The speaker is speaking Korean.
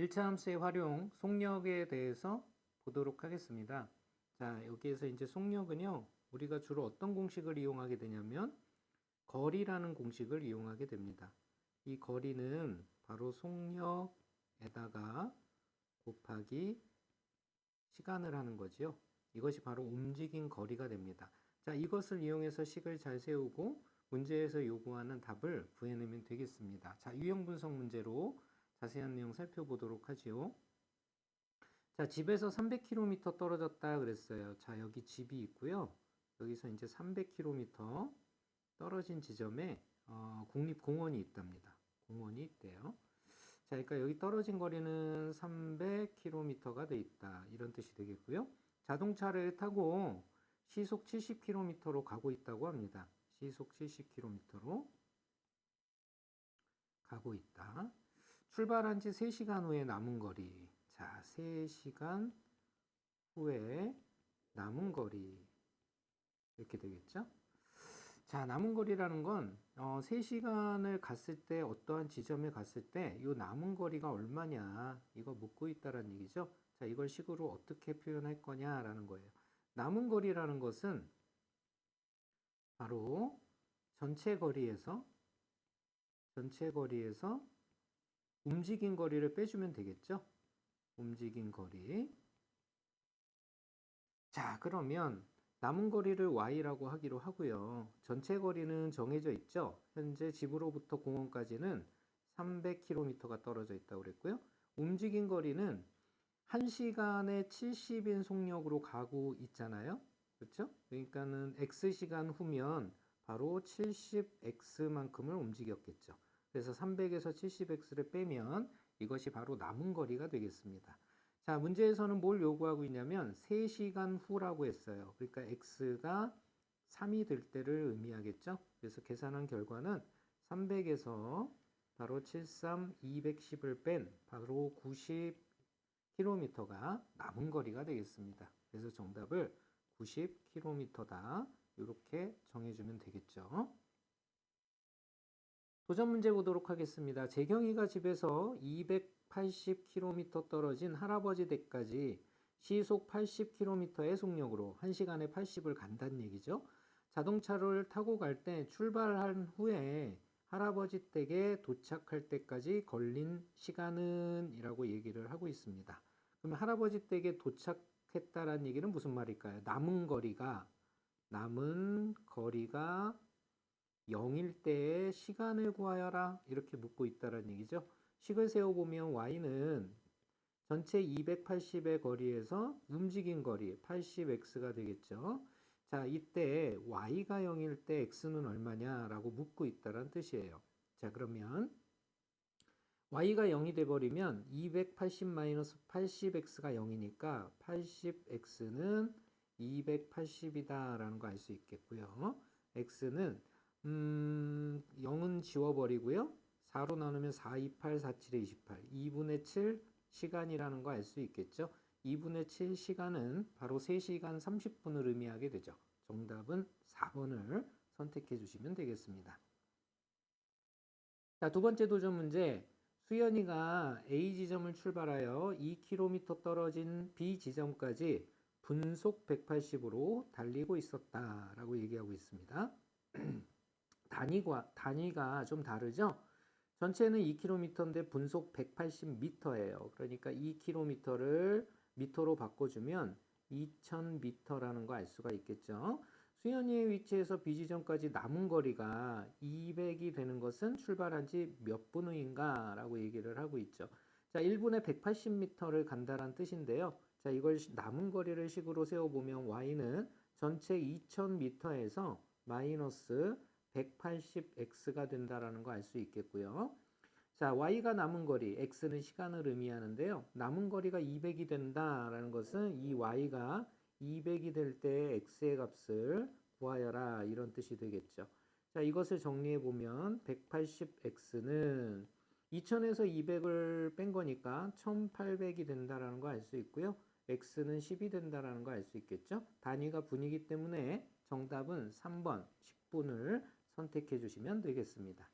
1차 함수의 활용, 속력에 대해서 보도록 하겠습니다. 자, 여기에서 이제 속력은요, 우리가 주로 어떤 공식을 이용하게 되냐면, 거리라는 공식을 이용하게 됩니다. 이 거리는 바로 속력에다가 곱하기 시간을 하는 거지요. 이것이 바로 움직인 거리가 됩니다. 자, 이것을 이용해서 식을 잘 세우고 문제에서 요구하는 답을 구해내면 되겠습니다. 자, 유형 분석 문제로 자세한 내용 살펴보도록 하지요. 자, 집에서 300km 떨어졌다 그랬어요. 자, 여기 집이 있고요. 여기서 이제 300km 떨어진 지점에 어, 국립공원이 있답니다. 공원이 있대요. 자, 그러니까 여기 떨어진 거리는 300km가 돼 있다. 이런 뜻이 되겠고요. 자동차를 타고 시속 70km로 가고 있다고 합니다. 시속 70km로 가고 있다. 출발한 지 3시간 후에 남은 거리. 자, 3시간 후에 남은 거리. 이렇게 되겠죠? 자, 남은 거리라는 건 어, 3시간을 갔을 때 어떠한 지점에 갔을 때 이 남은 거리가 얼마냐 이거 묻고 있다는 얘기죠. 자, 이걸 식으로 어떻게 표현할 거냐라는 거예요. 남은 거리라는 것은 바로 전체 거리에서 전체 거리에서 움직인 거리를 빼주면 되겠죠? 움직인 거리. 자, 그러면 남은 거리를 y라고 하기로 하고요. 전체 거리는 정해져 있죠. 현재 집으로부터 공원까지는 300km가 떨어져 있다고 그랬고요. 움직인 거리는 1시간에 70인 속력으로 가고 있잖아요. 그렇죠? 그러니까는 x시간 후면 바로 70x만큼을 움직였겠죠. 그래서 300에서 70x를 빼면 이것이 바로 남은 거리가 되겠습니다. 자, 문제에서는 뭘 요구하고 있냐면 3시간 후라고 했어요. 그러니까 x가 3이 될 때를 의미하겠죠. 그래서 계산한 결과는 300에서 바로 73, 210을 뺀 바로 90km가 남은 거리가 되겠습니다. 그래서 정답을 90km다. 이렇게 정해주면 되겠죠. 도전 문제 보도록 하겠습니다. 재경이가 집에서 280km 떨어진 할아버지 댁까지 시속 80km의 속력으로 1시간에 80을 간다는 얘기죠. 자동차를 타고 갈 때 출발한 후에 할아버지 댁에 도착할 때까지 걸린 시간은 이라고 얘기를 하고 있습니다. 그럼 할아버지 댁에 도착했다라는 얘기는 무슨 말일까요? 남은 거리가 남은 거리가 0일 때의 시간을 구하여라 이렇게 묻고 있다는 얘기죠. 식을 세워보면 y는 전체 280의 거리에서 움직인 거리 80x가 되겠죠. 자, 이때 y가 0일 때 x는 얼마냐라고 묻고 있다는 뜻이에요. 자, 그러면 y가 0이 돼버리면 280-80x가 0이니까 80x는 280이다라는 거 알 수 있겠고요. x는 음, 0은 지워버리고요. 4로 나누면 4, 2, 8, 4, 7에 28. 2분의 7 시간이라는 거 알 수 있겠죠? 2분의 7 시간은 바로 3시간 30분을 의미하게 되죠. 정답은 4번을 선택해 주시면 되겠습니다. 자, 두 번째 도전 문제. 수연이가 A 지점을 출발하여 2km 떨어진 B 지점까지 분속 180으로 달리고 있었다라고 얘기하고 있습니다. 단위가, 단위가 좀 다르죠? 전체는 2km인데 분속 180m예요. 그러니까 2km를 미터로 바꿔주면 2000m라는 거 알 수가 있겠죠. 수연이의 위치에서 B지점까지 남은 거리가 200이 되는 것은 출발한 지 몇 분 후인가 라고 얘기를 하고 있죠. 자, 1분에 180m를 간다는 뜻인데요. 자, 이걸 남은 거리를 식으로 세워보면 y는 전체 2000m에서 마이너스 180x가 된다라는 거 알 수 있겠고요. 자, y가 남은 거리, x는 시간을 의미하는데요. 남은 거리가 200이 된다라는 것은 이 y가 200이 될 때 x의 값을 구하여라 이런 뜻이 되겠죠. 자, 이것을 정리해 보면 180x는 2000에서 200을 뺀 거니까 1800이 된다라는 거 알 수 있고요. x는 10이 된다라는 거 알 수 있겠죠. 단위가 분이기 때문에 정답은 3번 10분을 선택해 주시면 되겠습니다.